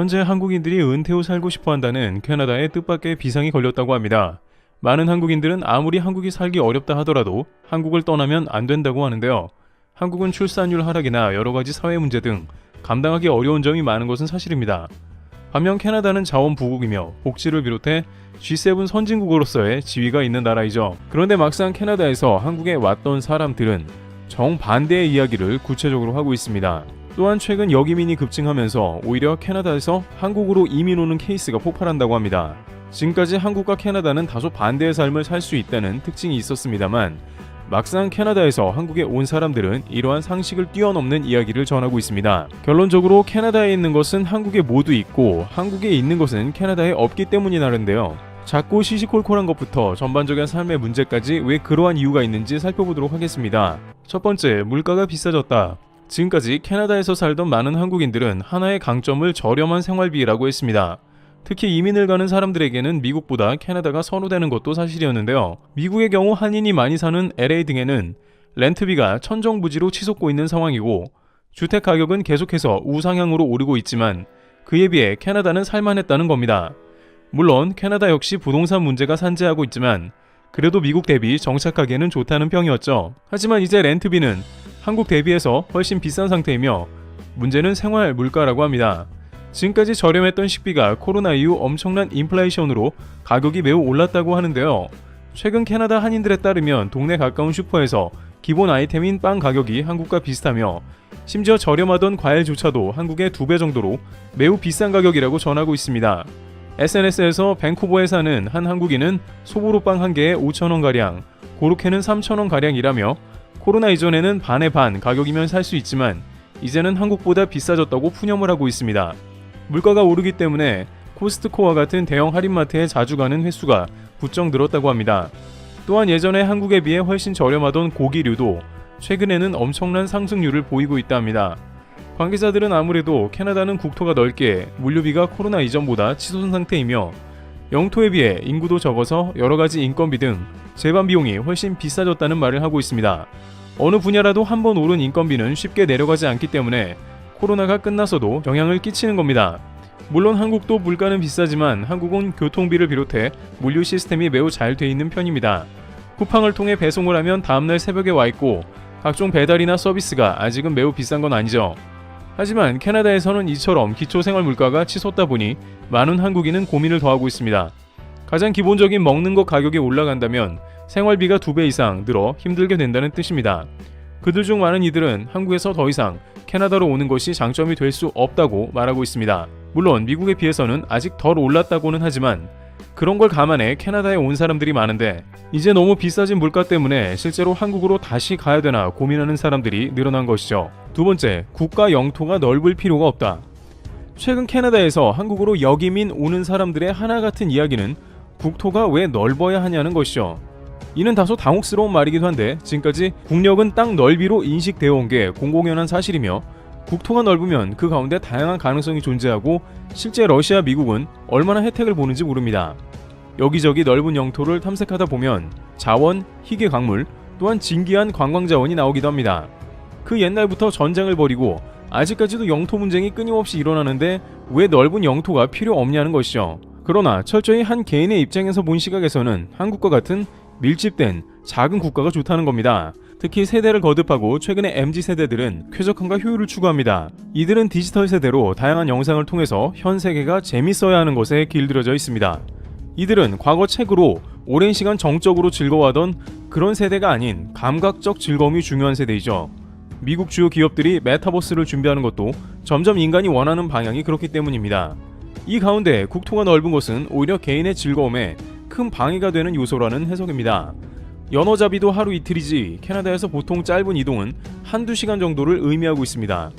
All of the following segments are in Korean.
현재 한국인들이 은퇴 후 살고 싶어 한다는 캐나다의 뜻밖의 비상이 걸렸다고 합니다. 많은 한국인들은 아무리 한국이 살기 어렵다 하더라도 한국을 떠나면 안 된다고 하는데요. 한국은 출산율 하락이나 여러 가지 사회 문제 등 감당하기 어려운 점이 많은 것은 사실입니다. 반면 캐나다는 자원 부국이며 복지를 비롯해 G7 선진국으로서의 지위가 있는 나라이죠. 그런데 막상 캐나다에서 한국에 왔던 사람들은 정반대의 이야기를 구체적으로 하고 있습니다. 또한 최근 여기민이 급증하면서 오히려 캐나다에서 한국으로 이민 오는 케이스가 폭발한다고 합니다. 지금까지 한국과 캐나다는 다소 반대의 삶을 살 수 있다는 특징이 있었습니다만 막상 캐나다에서 한국에 온 사람들은 이러한 상식을 뛰어넘는 이야기를 전하고 있습니다. 결론적으로 캐나다에 있는 것은 한국에 모두 있고 한국에 있는 것은 캐나다에 없기 때문이라는데요. 작고 시시콜콜한 것부터 전반적인 삶의 문제까지 왜 그러한 이유가 있는지 살펴보도록 하겠습니다. 첫 번째, 물가가 비싸졌다. 지금까지 캐나다에서 살던 많은 한국인들은 하나의 강점을 저렴한 생활비라고 했습니다. 특히 이민을 가는 사람들에게는 미국보다 캐나다가 선호되는 것도 사실이었는데요. 미국의 경우 한인이 많이 사는 LA 등에는 렌트비가 천정부지로 치솟고 있는 상황이고 주택 가격은 계속해서 우상향으로 오르고 있지만 그에 비해 캐나다는 살만했다는 겁니다. 물론 캐나다 역시 부동산 문제가 산재하고 있지만 그래도 미국 대비 정착하기에는 좋다는 평이었죠. 하지만 이제 렌트비는 한국 대비해서 훨씬 비싼 상태이며 문제는 생활 물가라고 합니다. 지금까지 저렴했던 식비가 코로나 이후 엄청난 인플레이션으로 가격이 매우 올랐다고 하는데요. 최근 캐나다 한인들에 따르면 동네 가까운 슈퍼에서 기본 아이템인 빵 가격이 한국과 비슷하며 심지어 저렴하던 과일조차도 한국의 두 배 정도로 매우 비싼 가격이라고 전하고 있습니다. SNS에서 밴쿠버에 사는 한 한국인은 소보로 빵 한 개에 5천원 가량, 고로케는 3천원 가량이라며 코로나 이전에는 반의 반 가격이면 살 수 있지만 이제는 한국보다 비싸졌다고 푸념을 하고 있습니다. 물가가 오르기 때문에 코스트코와 같은 대형 할인마트에 자주 가는 횟수가 부쩍 늘었다고 합니다. 또한 예전에 한국에 비해 훨씬 저렴하던 고기류도 최근에는 엄청난 상승률을 보이고 있다 합니다. 관계자들은 아무래도 캐나다는 국토가 넓게 물류비가 코로나 이전보다 치솟은 상태이며 영토에 비해 인구도 적어서 여러 가지 인건비 등 재반 비용이 훨씬 비싸졌다는 말을 하고 있습니다. 어느 분야라도 한 번 오른 인건비는 쉽게 내려가지 않기 때문에 코로나가 끝나서도 영향을 끼치는 겁니다. 물론 한국도 물가는 비싸지만 한국은 교통비를 비롯해 물류 시스템이 매우 잘 돼 있는 편입니다. 쿠팡을 통해 배송을 하면 다음날 새벽에 와 있고 각종 배달이나 서비스가 아직은 매우 비싼 건 아니죠. 하지만 캐나다에서는 이처럼 기초 생활 물가가 치솟다 보니 많은 한국인은 고민을 더하고 있습니다. 가장 기본적인 먹는 것 가격이 올라간다면 생활비가 두 배 이상 늘어 힘들게 된다는 뜻입니다. 그들 중 많은 이들은 한국에서 더 이상 캐나다로 오는 것이 장점이 될 수 없다고 말하고 있습니다. 물론 미국에 비해서는 아직 덜 올랐다고는 하지만 그런 걸 감안해 캐나다에 온 사람들이 많은데 이제 너무 비싸진 물가 때문에 실제로 한국으로 다시 가야 되나 고민하는 사람들이 늘어난 것이죠. 두 번째, 국가 영토가 넓을 필요가 없다. 최근 캐나다에서 한국으로 역이민 오는 사람들의 하나 같은 이야기는 국토가 왜 넓어야 하냐는 것이죠. 이는 다소 당혹스러운 말이기도 한데 지금까지 국력은 땅 넓이로 인식되어 온 게 공공연한 사실이며 국토가 넓으면 그 가운데 다양한 가능성이 존재하고 실제 러시아, 미국은 얼마나 혜택을 보는지 모릅니다. 여기저기 넓은 영토를 탐색하다 보면 자원, 희귀 광물, 또한 진기한 관광 자원이 나오기도 합니다. 그 옛날부터 전쟁을 벌이고 아직까지도 영토 분쟁이 끊임없이 일어나는데 왜 넓은 영토가 필요 없냐는 것이죠. 그러나 철저히 한 개인의 입장에서 본 시각에서는 한국과 같은 밀집된 작은 국가가 좋다는 겁니다. 특히 세대를 거듭하고 최근의 MZ 세대들은 쾌적함과 효율을 추구합니다. 이들은 디지털 세대로 다양한 영상을 통해서 현 세계가 재밌어야 하는 것에 길들여져 있습니다. 이들은 과거 책으로 오랜 시간 정적으로 즐거워하던 그런 세대가 아닌 감각적 즐거움이 중요한 세대이죠. 미국 주요 기업들이 메타버스를 준비하는 것도 점점 인간이 원하는 방향이 그렇기 때문입니다. 이 가운데 국토가 넓은 것은 오히려 개인의 즐거움에 큰 방해가 되는 요소라는 해석입니다. 연어잡이도 하루 이틀이지 캐나다에서 보통 짧은 이동은 한두 시간 정도를 의미하고 있습니다.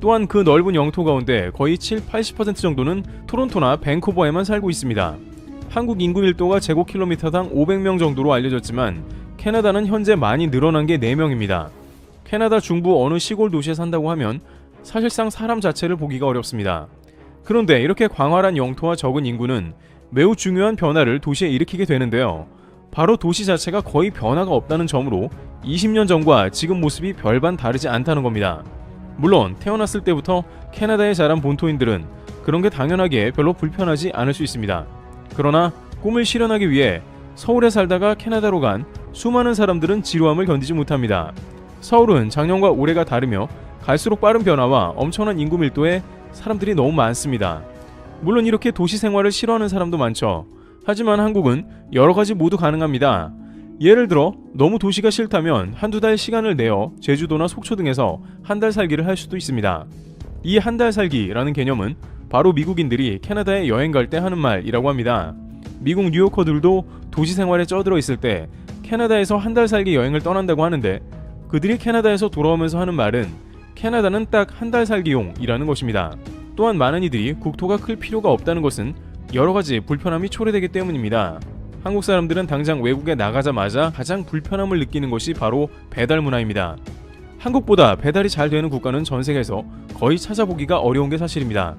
또한 그 넓은 영토 가운데 거의 7, 80% 정도는 토론토나 밴쿠버에만 살고 있습니다. 한국 인구 밀도가 제곱킬로미터당 500명 정도로 알려졌지만 캐나다는 현재 많이 늘어난 게 4명입니다. 캐나다 중부 어느 시골 도시에 산다고 하면 사실상 사람 자체를 보기가 어렵습니다. 그런데 이렇게 광활한 영토와 적은 인구는 매우 중요한 변화를 도시에 일으키게 되는데요. 바로 도시 자체가 거의 변화가 없다는 점으로 20년 전과 지금 모습이 별반 다르지 않다는 겁니다. 물론 태어났을 때부터 캐나다에 자란 본토인들은 그런 게 당연하게 별로 불편하지 않을 수 있습니다. 그러나 꿈을 실현하기 위해 서울에 살다가 캐나다로 간 수많은 사람들은 지루함을 견디지 못합니다. 서울은 작년과 올해가 다르며 갈수록 빠른 변화와 엄청난 인구 밀도에 사람들이 너무 많습니다. 물론 이렇게 도시 생활을 싫어하는 사람도 많죠. 하지만 한국은 여러 가지 모두 가능합니다. 예를 들어 너무 도시가 싫다면 한두 달 시간을 내어 제주도나 속초 등에서 한 달 살기를 할 수도 있습니다. 이 한 달 살기라는 개념은 바로 미국인들이 캐나다에 여행 갈 때 하는 말이라고 합니다. 미국 뉴요커들도 도시 생활에 쩌들어 있을 때 캐나다에서 한 달 살기 여행을 떠난다고 하는데 그들이 캐나다에서 돌아오면서 하는 말은 캐나다는 딱 한 달 살기용이라는 것입니다. 또한 많은 이들이 국토가 클 필요가 없다는 것은 여러 가지 불편함이 초래되기 때문입니다. 한국 사람들은 당장 외국에 나가자마자 가장 불편함을 느끼는 것이 바로 배달 문화입니다. 한국보다 배달이 잘 되는 국가는 전 세계에서 거의 찾아보기가 어려운 게 사실입니다.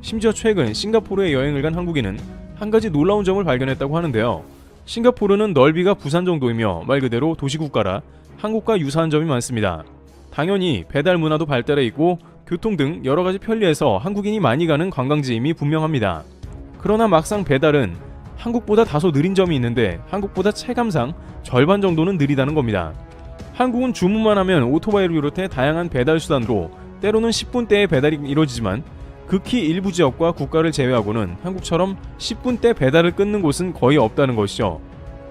심지어 최근 싱가포르에 여행을 간 한국인은 한 가지 놀라운 점을 발견했다고 하는데요. 싱가포르는 넓이가 부산 정도이며 말 그대로 도시국가라 한국과 유사한 점이 많습니다. 당연히 배달 문화도 발달해 있고 교통 등 여러 가지 편리해서 한국인이 많이 가는 관광지임이 분명합니다. 그러나 막상 배달은 한국보다 다소 느린 점이 있는데 한국보다 체감상 절반 정도는 느리다는 겁니다. 한국은 주문만 하면 오토바이를 비롯해 다양한 배달 수단으로 때로는 10분대의 배달이 이루어지지만 극히 일부 지역과 국가를 제외하고는 한국처럼 10분대 배달을 끊는 곳은 거의 없다는 것이죠.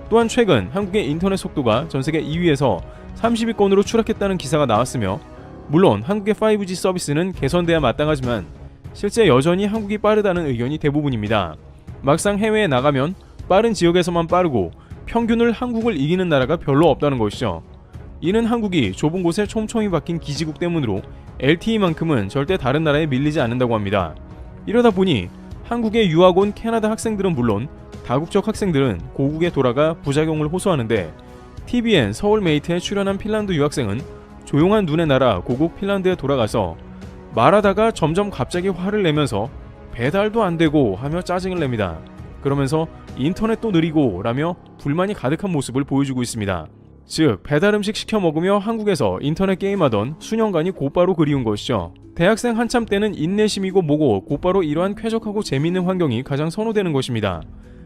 또한 최근 한국의 인터넷 속도가 전 세계 2위에서 30위권으로 추락했다는 기사가 나왔으며 물론 한국의 5G 서비스는 개선돼야 마땅하지만 실제 여전히 한국이 빠르다는 의견이 대부분입니다. 막상 해외에 나가면 빠른 지역에서만 빠르고 평균을 한국을 이기는 나라가 별로 없다는 것이죠. 이는 한국이 좁은 곳에 촘촘히 박힌 기지국 때문으로 LTE만큼은 절대 다른 나라에 밀리지 않는다고 합니다. 이러다 보니 한국에 유학 온 캐나다 학생들은 물론 다국적 학생들은 고국에 돌아가 부작용을 호소하는데 TVN 서울메이트에 출연한 핀란드 유학생은 조용한 눈의 나라 고국 핀란드에 돌아가서 말하다가 점점 갑자기 화를 내면서 배달도 안 되고 하며 짜증을 냅니다. 그러면서 인터넷도 느리고 라며 불만이 가득한 모습을 보여주고 있습니다. 즉 배달 음식 시켜 먹으며 한국에서 인터넷 게임하던 수년간이 곧바로 그리운 것이죠. 대학생 한참 때는 인내심이고 뭐고 곧바로 이러한 쾌적하고 재미있는 환경이 가장 선호되는 것입니다.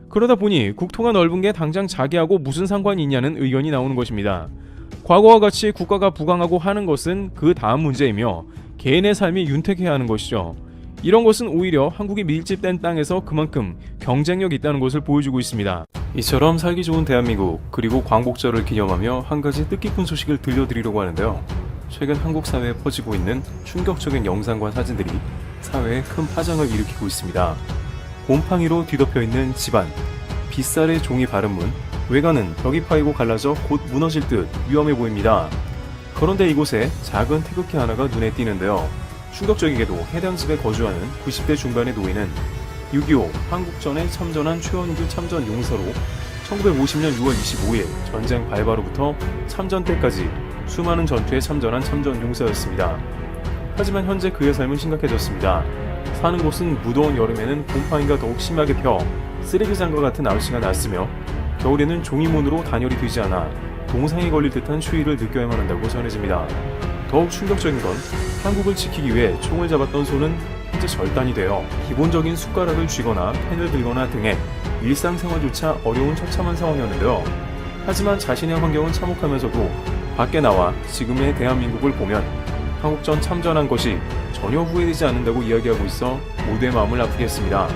그러다 보니 국토가 넓은 게 당장 자기하고 무슨 상관이 있냐는 의견이 나오는 것입니다. 과거와 같이 국가가 부강하고 하는 것은 그 다음 문제이며 개인의 삶이 윤택해야 하는 것이죠. 이런 것은 오히려 한국이 밀집된 땅에서 그만큼 경쟁력이 있다는 것을 보여주고 있습니다. 이처럼 살기 좋은 대한민국 그리고 광복절을 기념하며 한 가지 뜻깊은 소식을 들려드리려고 하는데요. 최근 한국 사회에 퍼지고 있는 충격적인 영상과 사진들이 사회에 큰 파장을 일으키고 있습니다. 곰팡이로 뒤덮여 있는 집안, 빗살의 종이 바른 문, 외관은 벽이 파이고 갈라져 곧 무너질 듯 위험해 보입니다. 그런데 이곳에 작은 태극기 하나가 눈에 띄는데요. 충격적이게도 해당 집에 거주하는 90대 중반의 노인은 6.25 한국전에 참전한 최원규 참전 용사로 1950년 6월 25일 전쟁 발발로부터 참전 때까지 수많은 전투에 참전한 참전 용사였습니다. 하지만 현재 그의 삶은 심각해졌습니다. 사는 곳은 무더운 여름에는 곰팡이가 더욱 심하게 펴 쓰레기장과 같은 날씨가 났으며 겨울에는 종이문으로 단열이 되지 않아 동상에 걸릴 듯한 추위를 느껴야만 한다고 전해집니다. 더욱 충격적인 건 한국을 지키기 위해 총을 잡았던 손은 현재 절단이 되어 기본적인 숟가락을 쥐거나 펜을 들거나 등의 일상생활조차 어려운 처참한 상황이었는데요. 하지만 자신의 환경은 참혹하면서도 밖에 나와 지금의 대한민국을 보면 한국전 참전한 것이 전혀 후회되지 않는다고 이야기하고 있어 모두의 마음을 아프게 했습니다.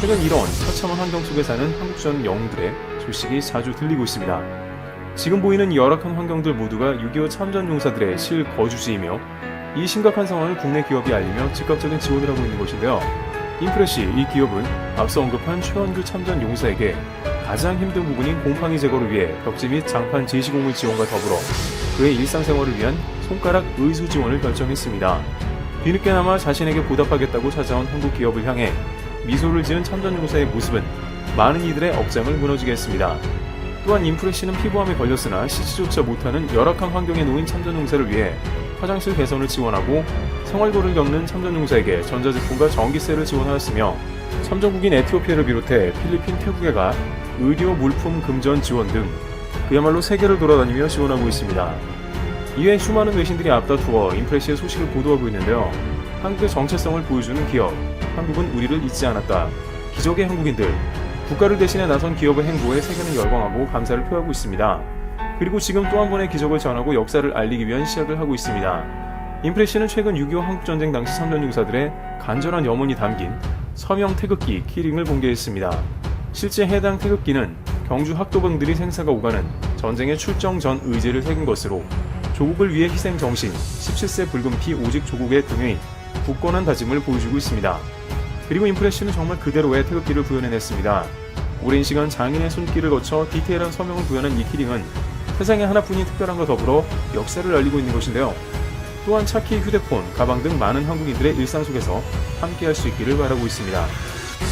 최근 이런 처참한 환경 속에 사는 한국전 영웅들의 소식이 자주 들리고 있습니다. 지금 보이는 열악한 환경들 모두가 6.25 참전 용사들의 실거주지이며 이 심각한 상황을 국내 기업이 알리며 즉각적인 지원을 하고 있는 것인데요. 인프레시 이 기업은 앞서 언급한 최원규 참전 용사에게 가장 힘든 부분인 곰팡이 제거를 위해 벽지 및 장판 제시공물 지원과 더불어 그의 일상생활을 위한 손가락 의수 지원을 결정했습니다. 뒤늦게나마 자신에게 보답하겠다고 찾아온 한국 기업을 향해 미소를 지은 참전 용사의 모습은 많은 이들의 억장을 무너지게 했습니다. 또한 인프레시는 피부암에 걸렸으나 씻지조차 못하는 열악한 환경에 놓인 참전용사를 위해 화장실 개선을 지원하고 생활고를 겪는 참전용사에게 전자제품과 전기세를 지원하였으며 참전국인 에티오피아를 비롯해 필리핀, 태국에 가 의료 물품 금전 지원 등 그야말로 세계를 돌아다니며 지원하고 있습니다. 이외 수많은 외신들이 앞다투어 인프레시의 소식을 보도하고 있는데요. 한국의 정체성을 보여주는 기업, 한국은 우리를 잊지 않았다. 기적의 한국인들. 국가를 대신해 나선 기업의 행보에 세계는 열광하고 감사를 표하고 있습니다. 그리고 지금 또 한 번의 기적을 전하고 역사를 알리기 위한 시작을 하고 있습니다. 임프레시는 최근 6.25 한국전쟁 당시 선전 용사들의 간절한 염원이 담긴 서명 태극기 키링을 공개했습니다. 실제 해당 태극기는 경주 학도병들이 생사가 오가는 전쟁의 출정 전 의지를 새긴 것으로 조국을 위해 희생 정신, 17세 붉은 피 오직 조국의 등의 굳건한 다짐을 보여주고 있습니다. 그리고 임프레시는 정말 그대로의 태극기를 구현해냈습니다. 오랜 시간 장인의 손길을 거쳐 디테일한 서명을 구현한 이 키링은 세상에 하나뿐인 특별함과 더불어 역사를 알리고 있는 것인데요. 또한 차키, 휴대폰, 가방 등 많은 한국인들의 일상 속에서 함께할 수 있기를 바라고 있습니다.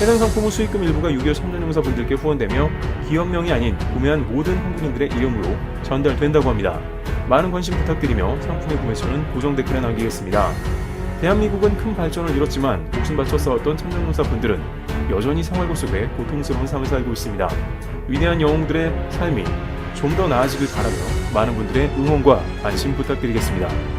해당 상품은 수익금 일부가 6.25 참전용사분들께 후원되며 기업명이 아닌 구매한 모든 한국인들의 이름으로 전달된다고 합니다. 많은 관심 부탁드리며 상품의 구매 처는 고정 댓글에 남기겠습니다. 대한민국은 큰 발전을 이뤘지만 목숨 바쳐 싸웠던 참전용사분들은 여전히 생활고 속에 고통스러운 삶을 살고 있습니다. 위대한 영웅들의 삶이 좀 더 나아지길 바라며 많은 분들의 응원과 관심 부탁드리겠습니다.